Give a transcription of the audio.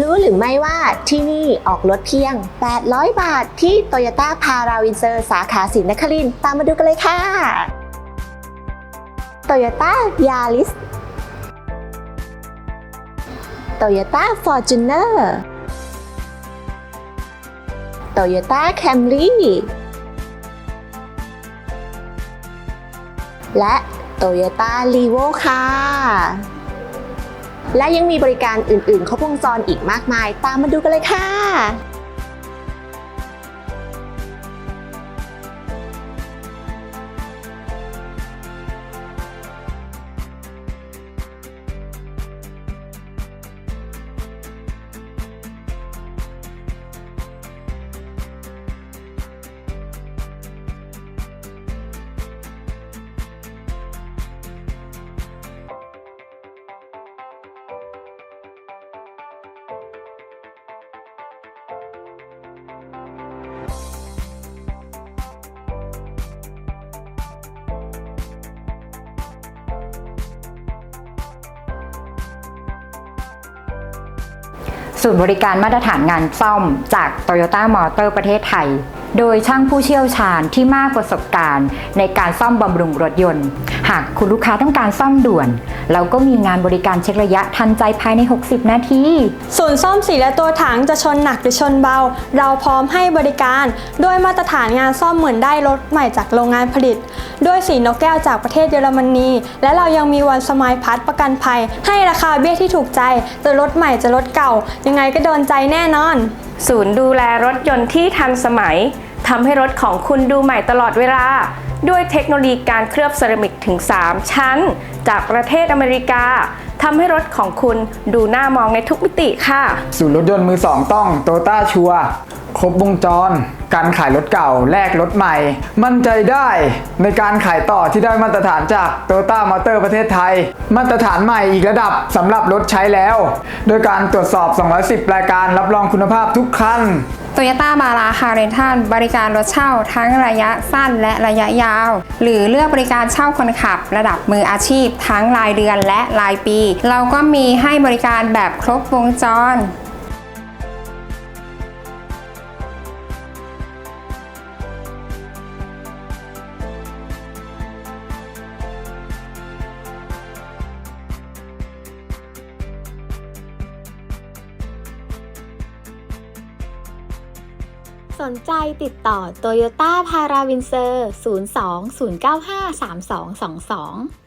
รู้หรือไม่ว่าที่นี่ออกรถเพียง 800 บาทที่ Toyota p a r a w i n s e r สาขาศรีนครินตามมาดูกันเลยค่ะ Toyota Yaris Toyota Fortuner Toyota Camry และ Toyota l e v o ค่ะ และยังมีบริการอื่นๆครบวงจรอีกมากมาย ตามมาดูกันเลยค่ะ ศูนย์บริการมาตรฐานงานซ่อมจาก Toyota Motor ประเทศไทย โดยช่างผู้เชี่ยวชาญที่มากประสบการณ์ ในการซ่อมบำรุงรถยนต์ หากคุณลูกค้าต้องการซ่อมด่วน เราก็มีงานบริการเช็คระยะทันใจภายใน 60 นาที ศูนย์ซ่อมสีและตัวถังจะชนหนักหรือชนเบา เราพร้อมให้บริการ โดยมาตรฐานงานซ่อมเหมือนได้รถใหม่จากโรงงานผลิต ด้วยสีนกแก้วจากประเทศเยอรมนี และเรายังมีวันสมายพัฒประกันภัย ให้ราคาเบี้ยที่ถูกใจจะรถใหม่จะรถเก่า ยังไงก็โดนใจแน่นอน ศูนย์ดูแลรถยนต์ที่ทันสมัยทำให้รถของคุณดูใหม่ตลอดเวลา ด้วยเทคโนโลยีการเคลือบเซรามิกถึง 3 ชั้น จากประเทศอเมริกาทำให้รถของคุณดูน่ามองในทุกมิติค่ะ ศูนย์รถยนต์มือสองต้องโตต้าชัว ครบวงจร การขายรถเก่าแลกรถใหม่ มั่นใจได้ในการขายต่อที่ได้มาตรฐานจากโตต้ามอเตอร์ประเทศไทย มาตรฐานใหม่อีกระดับสำหรับรถใช้แล้ว โดยการตรวจสอบ 210 รายการรับรองคุณภาพทุกคันโตโยต้าบาราคาเรนทันบริการรถเช่าทั้งระยะสั้นและระยะยาว หรือเลือกบริการเช่าคนขับ ระดับมืออาชีพ ทั้งรายเดือนและรายปี เราก็มีให้บริการแบบครบวงจร สนใจติดต่อโตโยต้าพาราวินเซอร์ 020953222